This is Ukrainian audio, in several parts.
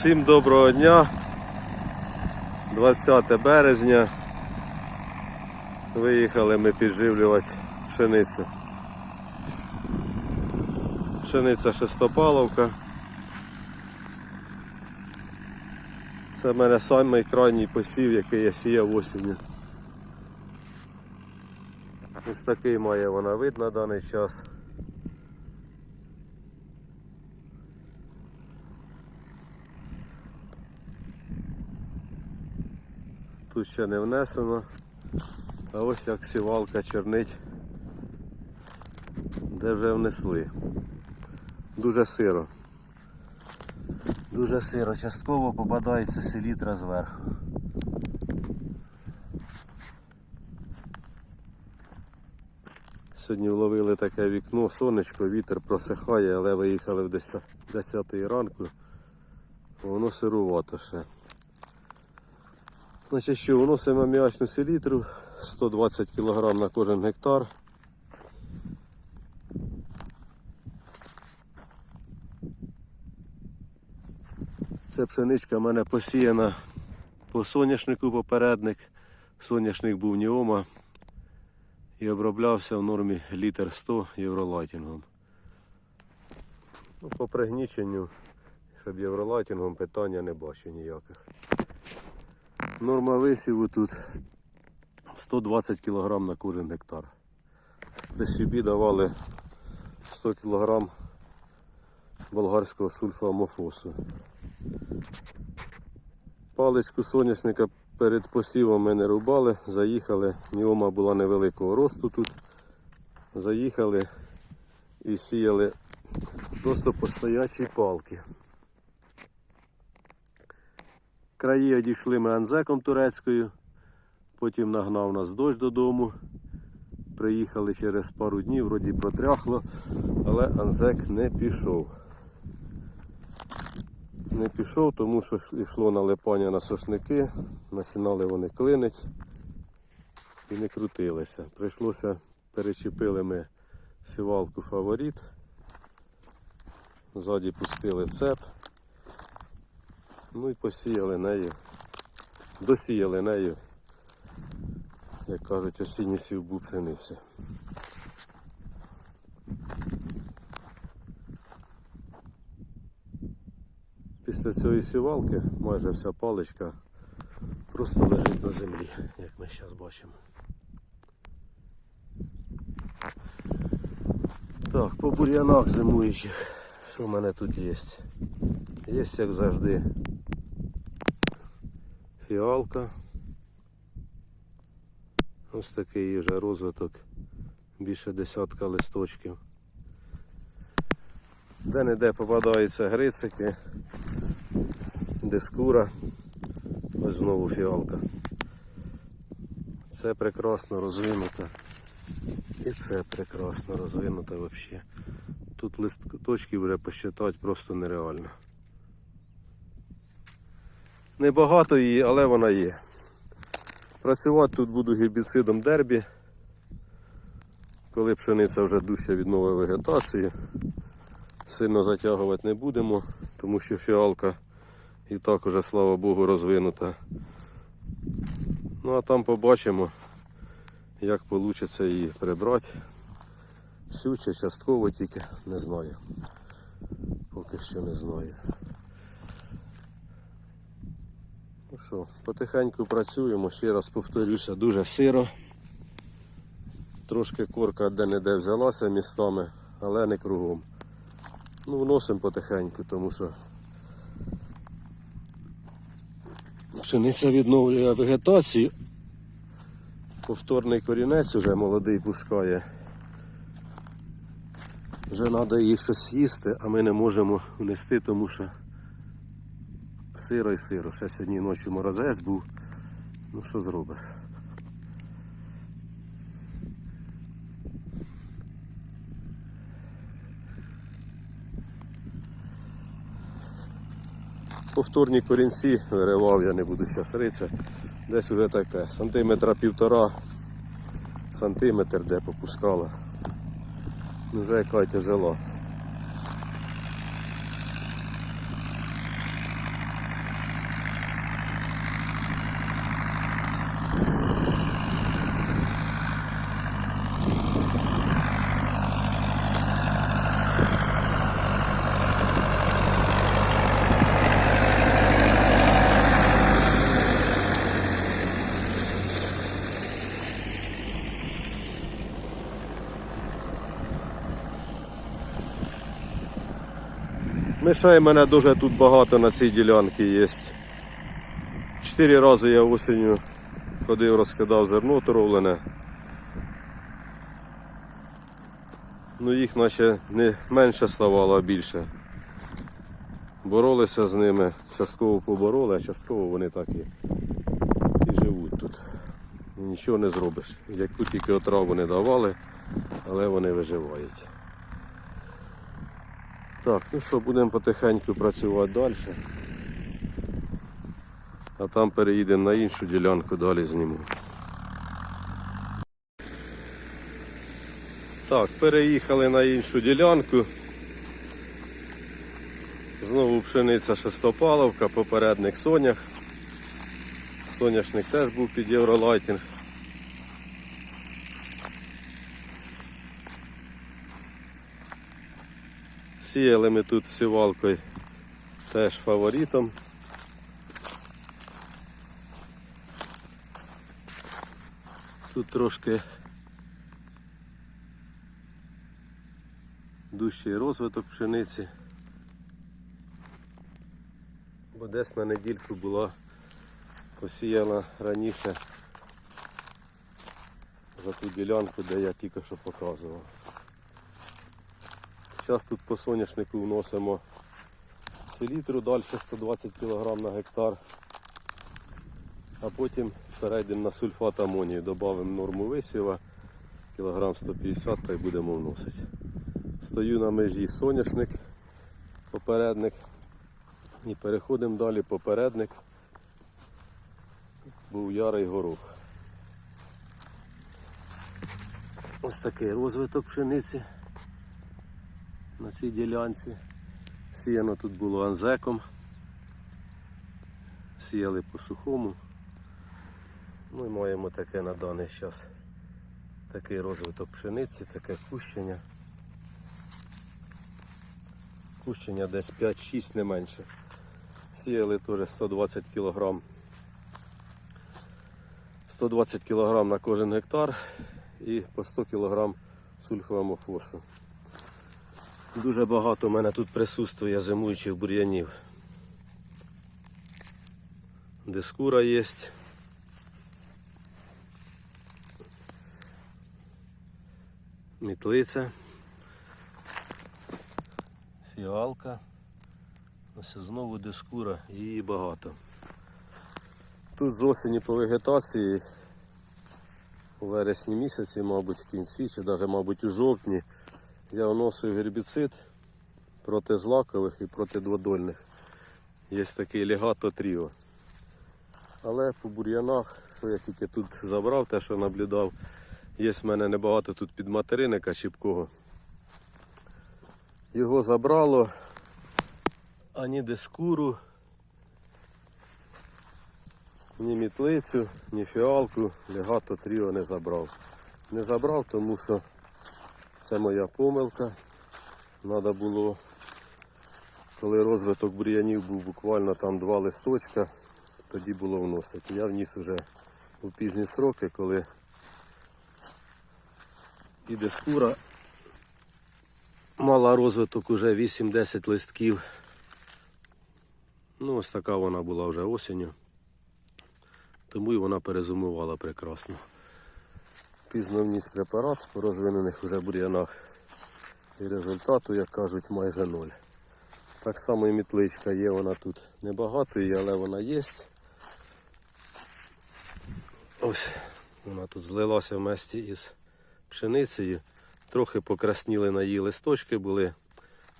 Всім доброго дня. 20 березня. Виїхали ми підживлювати пшеницю. Пшениця шестопаловка. Це в мене самий крайній посів, який я сіяв осінню. Ось такий має вона вид на даний час. Тут ще не внесено. А ось як сівалка чернить, де вже внесли. Дуже сиро. Дуже сиро. Частково попадається селітра зверху. Сьогодні вловили таке вікно, сонечко, вітер просихає, але виїхали в 10 ранку. Воно сирувато ще. Значить, що вносимо аміачну селітру 120 кг на кожен гектар. Це пшеничка в мене посіяна по соняшнику попередник. Соняшник був Ніома і оброблявся в нормі літр 100 євролайтінгом. Ну, по пригніченню, щоб євролайтінгом питання не бачу ніяких. Норма висіву тут 120 кг на кожен гектар. При собі давали 100 кг болгарського сульфоамофосу. Паличку соняшника перед посівом ми не рубали, заїхали, ніома була невеликого росту тут. Заїхали і сіяли просто по палки. Краї одійшли ми анзеком турецькою, потім нагнав нас дощ додому. Приїхали через пару днів, вроді протряхло, але анзек не пішов. Не пішов, тому що йшло налипання на сошники, починали вони клинить і не крутилися. Прийшлося, перечепили ми сівалку фаворит, ззаді пустили цеп. Ну і посіяли нею, досіяли нею, як кажуть, осінню сівбу пшениці. Після цієї сівалки майже вся паличка просто лежить на землі, як ми зараз бачимо. Так, по бур'янах зимуючих, що в мене тут є? Є, як завжди, фіалка. Ось такий вже розвиток, більше десятка листочків. Де-не-де попадаються грицики, дискура, ось знову фіалка. Це прекрасно розвинута. І це прекрасно розвинута взагалі. Тут листочків вже посчитати просто нереально. Небагато її, але вона є. Працювати тут буду гербіцидом дербі. Коли пшениця вже дужче відновить вегетацію. Сильно затягувати не будемо, тому що фіалка і так уже, слава Богу, розвинута. Ну а там побачимо, як вийде її прибрати. Всю чи частково тільки не знаю. Поки що не знаю. Ну що, потихеньку працюємо, ще раз повторюся, дуже сиро. Трошки корка де-не-де взялася містами, але не кругом. Ну, вносимо потихеньку, тому що пшениця відновлює вегетацію. Повторний корінець вже молодий пускає. Вже треба їй щось їсти, а ми не можемо внести, тому що сиро і сиро. Ще сьогодні ночі морозець був. Ну що зробиш? Повторні корінці виривав, я не буду зараз ритися. Десь вже таке. Сантиметра півтора, сантиметр де попускала. Ну, Вже яка тяжела. Мишей мене дуже тут багато на цій ділянці є. Чотири рази я осінню ходив, розкидав зерно торовлене. Ну їх наче не менше ставало, а більше. Боролися з ними, частково побороли, а частково вони так і, і живуть тут. Нічого не зробиш. Яку тільки отраву не давали, але вони виживають. Так, ну що, будемо потихеньку працювати далі. А там переїдемо на іншу ділянку, далі зніму. Так, переїхали на іншу ділянку. Знову пшениця шестопаловка, попередник сонях. Соняшник теж був під Євролайтінг. Сіяли ми тут сівалкою теж фаворитом. Тут трошки дужчий розвиток пшениці. Бо десь на недільку була посіяна раніше за ту ділянку, де я тільки що показував. Зараз тут по соняшнику вносимо селітру, далі 120 кг на гектар. А потім перейдемо на сульфат амонію, додамо норму висіва, кілограм 150 та й будемо вносити. Стою на межі соняшник, попередник. І переходимо далі попередник. Був ярий горох. Ось такий розвиток пшениці на цій ділянці. Сіяно тут було анзеком. Сіяли по сухому. Ну і маємо таке на даний час. Такий розвиток пшениці, таке кущення. Кущення десь 5-6 не менше. Сіяли теж 120 кг. 120 кг на кожен гектар і по 100 кг сульфового фосу. Дуже багато у мене тут присутствує зимуючих бур'янів. Дискура є. Мітлиця. Фіалка. Ось знову дискура її багато. Тут з осені по вегетації у вересні місяці, мабуть, в кінці, чи навіть, мабуть, у жовтні я вносив гербіцид проти злакових і проти дводольних. Є такий легато тріо. Але по бур'янах, що я тільки тут забрав, те, що наблюдав, є в мене небагато тут підматеринника чіпкого. Його забрало, а ні дискуру, ні мітлицю, ні фіалку, легато тріо не забрав. Не забрав, тому що це моя помилка. Треба було, коли розвиток бур'янів був буквально там два листочка, тоді було вносити. Я вніс вже у пізні сроки, коли іде скура, мала розвиток уже 8-10 листків. Ну, ось така вона була вже осінню. Тому і вона перезимувала прекрасно. Пізно вніс препарат по розвинених вже бур'янах. І результату, як кажуть, майже ноль. Так само і мітличка є, вона тут небагато її, але вона є. Ось вона тут злилася в месті із пшеницею. Трохи покрасніли на її листочки були,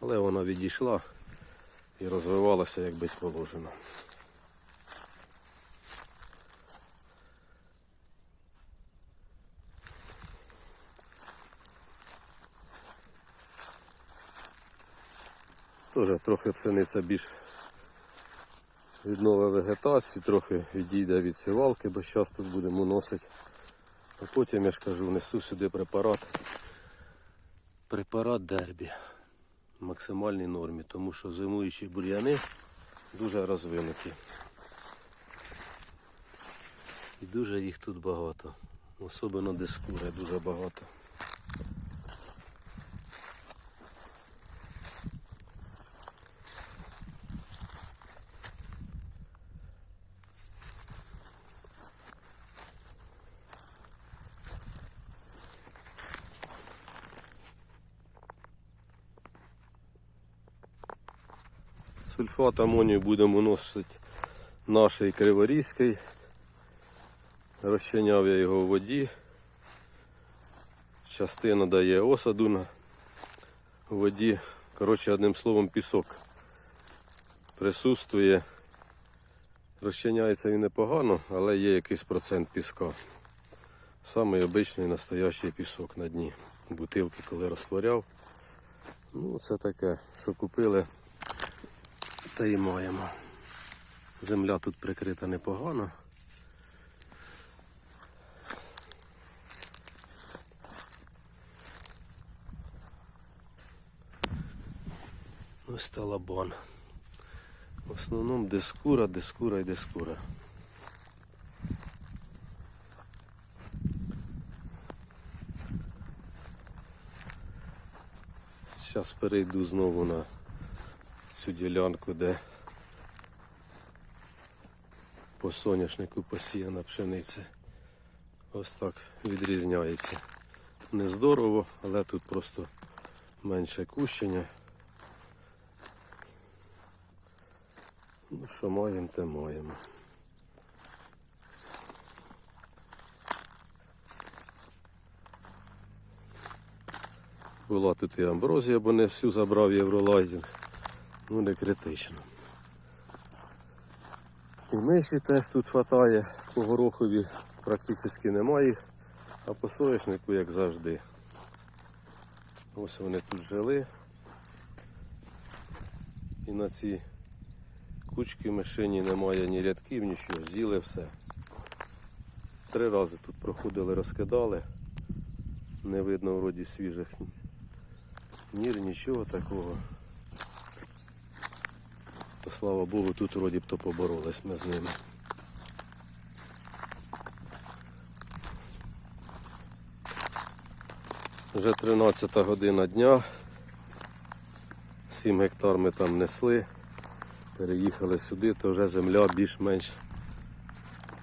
але вона відійшла і розвивалася як би положено. Теж трохи пшениця більш відновить вегетацію, трохи відійде від сівалки, бо зараз тут будемо носити. А потім я ж кажу, внесу сюди препарат. Препарат дербі в максимальній нормі, тому що зимуючі бур'яни дуже розвинуті. І дуже їх тут багато. Особливо дискури дуже багато. Сульфат амонію будемо вносити наший криворізький. Розчиняв я його в воді. Частина дає осаду на воді. Коротше, одним словом, пісок присутствує. Розчиняється він непогано, але є якийсь процент піска. Самий обичний настоящий пісок на дні. Бутилки, коли розтворяв. Ну, це таке, що купили, та і маємо. Земля тут прикрита непогано. Ось талабан. В основному дискура, дискура і дискура. Зараз перейду знову на цю ділянку, де по соняшнику посіяна пшениця. Ось так відрізняється. Не здорово, але тут просто менше кущення. Ну, що маємо, те маємо. Була тут і амброзія, бо не всю забрав євролайдинг. Ну не критично. І миші теж тут вистачає, по горохові практично немає а по соняшнику, як завжди. Ось вони тут жили. І на цій кучки мишині немає ні рядків, нічого, з'їли все. Три рази тут проходили, розкидали. Не видно вроді свіжих нір, нічого такого. То слава Богу, тут вроді б то поборолись ми з ними. Вже 13 година дня. 7 гектар ми там несли. Переїхали сюди, то вже земля більш-менш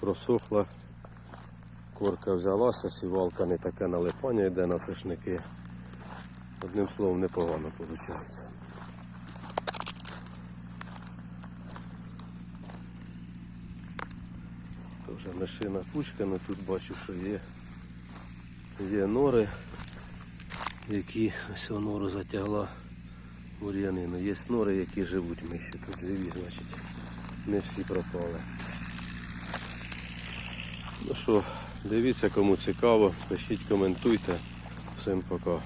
просохла. Корка взялася, сівалка не таке налипання йде на сишники. Одним словом, непогано виходить. Вже кучка, але тут бачу, що є, є нори, які ось нору затягла бур'янину. Є нори, які живуть миші. Тут живі, значить, не всі пропали. Ну що, дивіться, кому цікаво, пишіть, коментуйте. Всім пока.